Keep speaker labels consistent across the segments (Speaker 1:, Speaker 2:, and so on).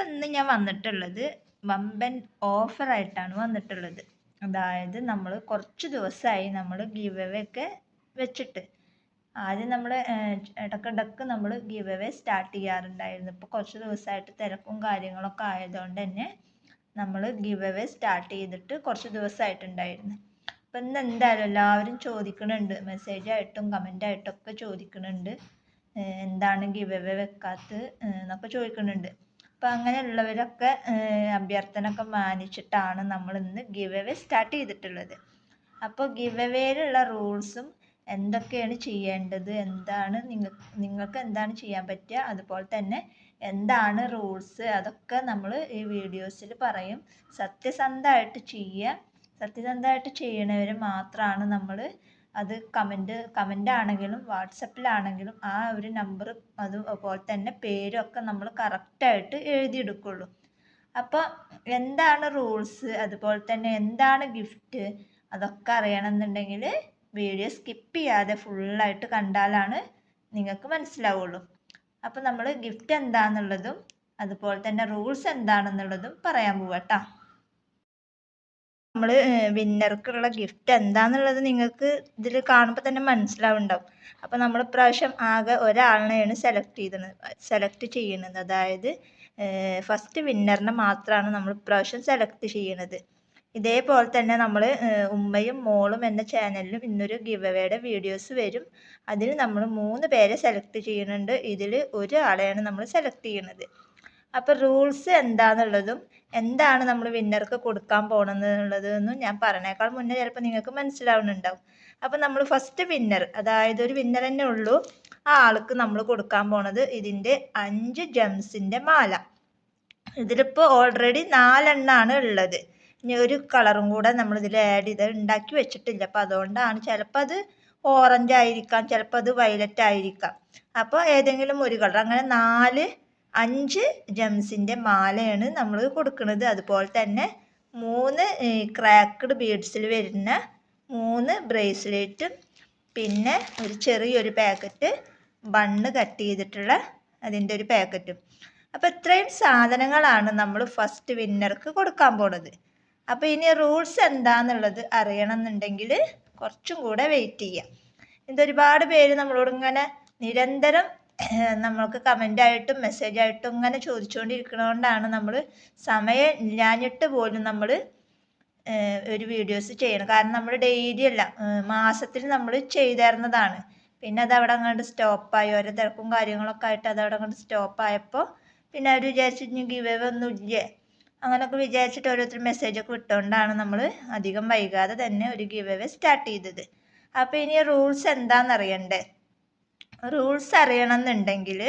Speaker 1: അപ്പം ഇന്ന് ഞാൻ വന്നിട്ടുള്ളത് വമ്പൻ ഓഫറായിട്ടാണ് വന്നിട്ടുള്ളത്. അതായത് നമ്മൾ കുറച്ച് ദിവസമായി നമ്മൾ ഗീവ് അവേ ഒക്കെ വെച്ചിട്ട്. ആദ്യം നമ്മൾ ഇടക്കിടക്ക് നമ്മൾ ഗീവ് അവേ സ്റ്റാർട്ട് ചെയ്യാറുണ്ടായിരുന്നു. ഇപ്പോൾ കുറച്ച് ദിവസമായിട്ട് തിരക്കും കാര്യങ്ങളൊക്കെ ആയതുകൊണ്ട് തന്നെ നമ്മൾ ഗീവ് അവേ സ്റ്റാർട്ട് ചെയ്തിട്ട് കുറച്ച് ദിവസമായിട്ടുണ്ടായിരുന്നു അപ്പം ഇന്ന് എന്തായാലും എല്ലാവരും ചോദിക്കുന്നുണ്ട് മെസ്സേജ് ആയിട്ടും കമന്റ് ആയിട്ടും ഒക്കെ ചോദിക്കുന്നുണ്ട് എന്താണ് ഗീവ് അവേ വെക്കാത്തത് എന്നൊക്കെ ചോദിക്കുന്നുണ്ട് അപ്പം അങ്ങനെയുള്ളവരൊക്കെ അഭ്യർത്ഥന ഒക്കെ മാനിച്ചിട്ടാണ് നമ്മൾ ഇന്ന് ഗിവ് അവേ സ്റ്റാർട്ട് ചെയ്തിട്ടുള്ളത്. അപ്പോൾ ഗിവ് അവേയിലുള്ള റൂൾസും എന്തൊക്കെയാണ് ചെയ്യേണ്ടത് എന്താണ് നിങ്ങൾ നിങ്ങൾക്ക് എന്താണ് ചെയ്യാൻ പറ്റുക അതുപോലെ തന്നെ എന്താണ് റൂൾസ് അതൊക്കെ നമ്മൾ ഈ വീഡിയോസിൽ പറയും. സത്യസന്ധമായിട്ട് ചെയ്യുക. സത്യസന്ധമായിട്ട് ചെയ്യുന്നവരെ മാത്രമാണ് നമ്മൾ അത് കമന്റ് കമന്റ് ആണെങ്കിലും വാട്സപ്പിലാണെങ്കിലും ആ ഒരു നമ്പർ അതുപോലെ തന്നെ പേരൊക്കെ നമ്മൾ കറക്റ്റായിട്ട് എഴുതിയെടുക്കുള്ളൂ. അപ്പോൾ എന്താണ് റൂൾസ് അതുപോലെ തന്നെ എന്താണ് ഗിഫ്റ്റ് അതൊക്കെ അറിയണമെന്നുണ്ടെങ്കിൽ വീഡിയോ സ്കിപ്പ് ചെയ്യാതെ ഫുള്ളായിട്ട് കണ്ടാലാണ് നിങ്ങൾക്ക് മനസ്സിലാവുള്ളൂ. അപ്പോൾ നമ്മൾ ഗിഫ്റ്റ് എന്താണെന്നുള്ളതും അതുപോലെ തന്നെ റൂൾസ് എന്താണെന്നുള്ളതും പറയാൻ പോവാട്ടോ നമ്മൾ വിന്നർക്കുള്ള ഗിഫ്റ്റ് എന്താണെന്നുള്ളത് നിങ്ങൾക്ക് ഇതിൽ കാണുമ്പോൾ തന്നെ മനസ്സിലാവുന്നുണ്ടാവും അപ്പോൾ നമ്മൾ ഇപ്രാവശ്യം ആകെ ഒരാളിനെയാണ് സെലക്ട് ചെയ്തത് സെലക്ട് ചെയ്യുന്നത് അതായത് ഫസ്റ്റ് വിന്നറിനെ മാത്രമാണ് നമ്മൾ ഇപ്രാവശ്യം സെലക്ട് ചെയ്യുന്നത് ഇതേപോലെ തന്നെ നമ്മൾ ഉമ്മയും മോളും എന്ന ചാനലിലും ഇന്നൊരു ഗിവ് അവേയുടെ വീഡിയോസ് വരും. അതിൽ നമ്മൾ മൂന്ന് പേരെ സെലക്ട് ചെയ്യുന്നുണ്ട് ഇതിൽ ഒരാളെയാണ് നമ്മൾ സെലക്ട് ചെയ്യുന്നത് അപ്പോൾ റൂൾസ് എന്താണെന്നുള്ളതും എന്താണ് നമ്മൾ വിന്നർക്ക് കൊടുക്കാൻ പോകണമെന്നുള്ളത് എന്നും ഞാൻ പറഞ്ഞേക്കാൾ മുന്നേ ചിലപ്പോൾ നിങ്ങൾക്ക് മനസ്സിലാവുന്നുണ്ടാവും. അപ്പോൾ നമ്മൾ ഫസ്റ്റ് വിന്നർ അതായത് ഒരു വിന്നർ തന്നെ ഉള്ളൂ ആ ആൾക്ക് നമ്മൾ കൊടുക്കാൻ പോണത് ഇതിന്റെ അഞ്ച് ജംസിന്റെ മാല. ഇതിലിപ്പോൾ ഓൾറെഡി നാലെണ്ണാണ് ഉള്ളത്. ഇനി ഒരു കളറും കൂടെ നമ്മൾ ഇതിൽ ആഡ് ചെയ്ത് ഉണ്ടാക്കി വെച്ചിട്ടില്ല. അപ്പോൾ അതുകൊണ്ടാണ് ചിലപ്പോൾ അത് ഓറഞ്ച് ആയിരിക്കാം ചിലപ്പോൾ അത് വയലറ്റ് ആയിരിക്കാം. അപ്പോൾ ഏതെങ്കിലും ഒരു കളർ അങ്ങനെ നാല് അഞ്ച് ജംസിന്റെ മാലയാണ് നമ്മൾ കൊടുക്കുന്നത്. അതുപോലെ തന്നെ മൂന്ന് ക്രാക്ക്ഡ് ബീഡ്സിൽ വരുന്ന മൂന്ന് ബ്രേസ്ലെറ്റും പിന്നെ ഒരു ചെറിയൊരു പാക്കറ്റ് ബണ്ണ് കട്ട് ചെയ്തിട്ടുള്ള അതിന്റെ ഒരു പാക്കറ്റും അപ്പോൾ ഇത്രയും സാധനങ്ങളാണ് നമ്മൾ ഫസ്റ്റ് വിന്നർക്ക് കൊടുക്കാൻ പോണത്. അപ്പോൾ ഇനി റൂൾസ് എന്താണെന്നുള്ളത് അറിയണമെന്നുണ്ടെങ്കിൽ കുറച്ചും കൂടെ വെയിറ്റ് ചെയ്യാം. ഇതൊരുപാട് പേര് നമ്മളോട് ഇങ്ങനെ നിരന്തരം നമ്മൾക്ക് മെസ്സേജ് മെസ്സേജായിട്ടും ഇങ്ങനെ ചോദിച്ചുകൊണ്ടിരിക്കുന്നതുകൊണ്ടാണ് നമ്മൾ സമയം ഇല്ലാഞ്ഞിട്ട് പോലും നമ്മൾ ഒരു വീഡിയോസ് ചെയ്യണം കാരണം നമ്മൾ ഡെയിലി അല്ല മാസത്തിൽ നമ്മൾ ചെയ്തിരുന്നതാണ് പിന്നെ അത് അവിടെ അങ്ങോട്ട് സ്റ്റോപ്പായി ഓരോ തിരക്കും കാര്യങ്ങളൊക്കെ ആയിട്ട് അത് അവിടെ അങ്ങോട്ട് സ്റ്റോപ്പായപ്പോൾ പിന്നെ അവർ വിചാരിച്ചു ഇനി ഗിവ് ഒന്നും അങ്ങനെയൊക്കെ വിചാരിച്ചിട്ട് ഓരോരുത്തർ മെസ്സേജൊക്കെ വിട്ടുകൊണ്ടാണ് നമ്മൾ അധികം വൈകാതെ തന്നെ ഒരു ഗിവ് സ്റ്റാർട്ട് ചെയ്തത്. അപ്പോൾ ഇനി റൂൾസ് എന്താണെന്ന് അറിയണ്ടേ റൂൾസ് അറിയണം എന്നുണ്ടെങ്കിൽ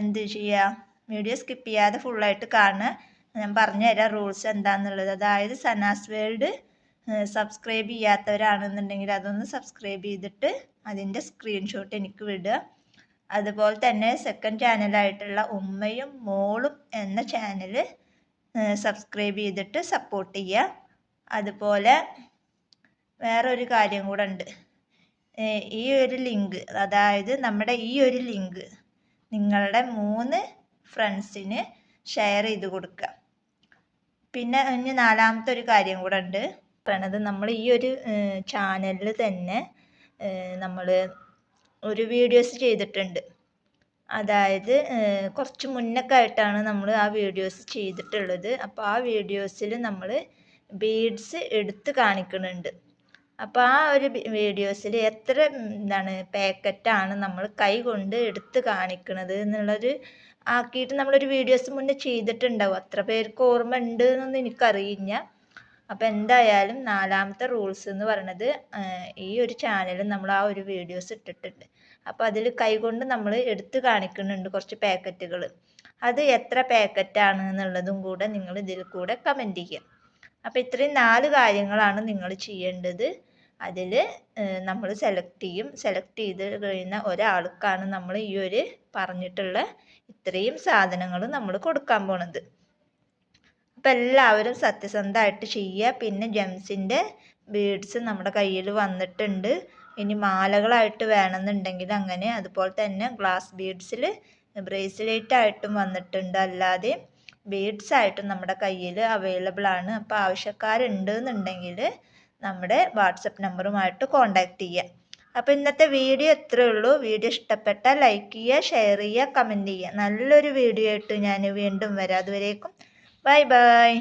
Speaker 1: എന്ത് ചെയ്യുക വീഡിയോ സ്കിപ്പ് ചെയ്യാതെ ഫുള്ളായിട്ട് കാണുക. ഞാൻ പറഞ്ഞു തരാം റൂൾസ് എന്താണെന്നുള്ളത് അതായത് സനാസ് വേൾഡ് സബ്സ്ക്രൈബ് ചെയ്യാത്തവരാണെന്നുണ്ടെങ്കിൽ അതൊന്ന് സബ്സ്ക്രൈബ് ചെയ്തിട്ട് അതിന്റെ സ്ക്രീൻഷോട്ട് എനിക്ക് വിടുക. അതുപോലെ തന്നെ സെക്കൻഡ് ചാനലായിട്ടുള്ള ഉമ്മയും മോളും എന്ന ചാനൽ സബ്സ്ക്രൈബ് ചെയ്തിട്ട് സപ്പോർട്ട് ചെയ്യുക. അതുപോലെ വേറൊരു കാര്യം കൂടെ ഉണ്ട്. ഈ ഒരു ലിങ്ക് അതായത് നമ്മുടെ ഈ ഒരു ലിങ്ക് നിങ്ങളുടെ മൂന്ന് ഫ്രണ്ട്സിന് ഷെയർ ചെയ്ത് കൊടുക്കുക. പിന്നെ ഇനി നാലാമത്തെ ഒരു കാര്യം കൂടെ ഉണ്ട്. പറയണത് നമ്മൾ ഈ ഒരു ചാനലിൽ തന്നെ നമ്മൾ ഒരു വീഡിയോസ് ചെയ്തിട്ടുണ്ട്. അതായത് കുറച്ച് മുന്നൊക്കെ ആയിട്ടാണ് നമ്മൾ ആ വീഡിയോസ് ചെയ്തിട്ടുള്ളത്. അപ്പോൾ ആ വീഡിയോസിൽ നമ്മൾ ബീഡ്സ് എടുത്ത് കാണിക്കുന്നുണ്ട്. അപ്പോൾ ആ ഒരു വീഡിയോസിൽ എത്ര എന്താണ് പാക്കറ്റാണ് നമ്മൾ കൈ കൊണ്ട് എടുത്ത് കാണിക്കുന്നത് എന്നുള്ളൊരു ആക്കിയിട്ട് നമ്മളൊരു വീഡിയോസ് മുന്നേ ചെയ്തിട്ടുണ്ടാവും. അത്ര പേർക്ക് ഓർമ്മ ഉണ്ട് എന്നൊന്നും എനിക്കറിയില്ല. അപ്പോൾ എന്തായാലും നാലാമത്തെ റൂൾസ് എന്ന് പറയുന്നത് ഈ ഒരു ചാനലിൽ നമ്മൾ ആ ഒരു വീഡിയോസ് ഇട്ടിട്ടുണ്ട്. അപ്പോൾ അതിൽ കൈകൊണ്ട് നമ്മൾ എടുത്ത് കാണിക്കുന്നുണ്ട് കുറച്ച് പാക്കറ്റുകൾ അത് എത്ര പാക്കറ്റാണ് എന്നുള്ളതും കൂടെ നിങ്ങൾ ഇതിൽ കൂടെ കമന്റ് ചെയ്യുക അപ്പോൾ ഇത്രയും നാല് കാര്യങ്ങളാണ് നിങ്ങൾ ചെയ്യേണ്ടത്. അതിൽ നമ്മൾ സെലക്ട് ചെയ്യും. സെലക്ട് ചെയ്ത് കഴിയുന്ന ഒരാൾക്കാണ് നമ്മൾ ഈ ഒരു പറഞ്ഞിട്ടുള്ള ഇത്രയും സാധനങ്ങൾ നമ്മൾ കൊടുക്കാൻ പോണത്. അപ്പം എല്ലാവരും സത്യസന്ധമായിട്ട് ചെയ്യുക. പിന്നെ ജെംസിന്റെ ബീഡ്സ് നമ്മുടെ കയ്യിൽ വന്നിട്ടുണ്ട്. ഇനി മാലകളായിട്ട് വേണമെന്നുണ്ടെങ്കിൽ അങ്ങനെ അതുപോലെ തന്നെ ഗ്ലാസ് ബീഡ്സിൽ ബ്രേസ്ലെറ്റ് ആയിട്ടും വന്നിട്ടുണ്ട്. അല്ലാതെ ബീഡ്സ് ആയിട്ടും നമ്മുടെ കയ്യിൽ അവൈലബിൾ ആണ് അപ്പോൾ ആവശ്യക്കാരുണ്ട് എന്നുണ്ടെങ്കിൽ നമ്മുടെ വാട്സപ്പ് നമ്പറുമായിട്ട് കോൺടാക്റ്റ് ചെയ്യുക അപ്പോൾ ഇന്നത്തെ വീഡിയോ ഇത്രയേ ഉള്ളൂ. വീഡിയോ ഇഷ്ടപ്പെട്ടാൽ ലൈക്ക് ചെയ്യുക ഷെയർ ചെയ്യുക കമന്റ് ചെയ്യുക. നല്ലൊരു വീഡിയോ ആയിട്ട് ഞാൻ വീണ്ടും വരാം. അതുവരേക്കും ബൈ ബൈ.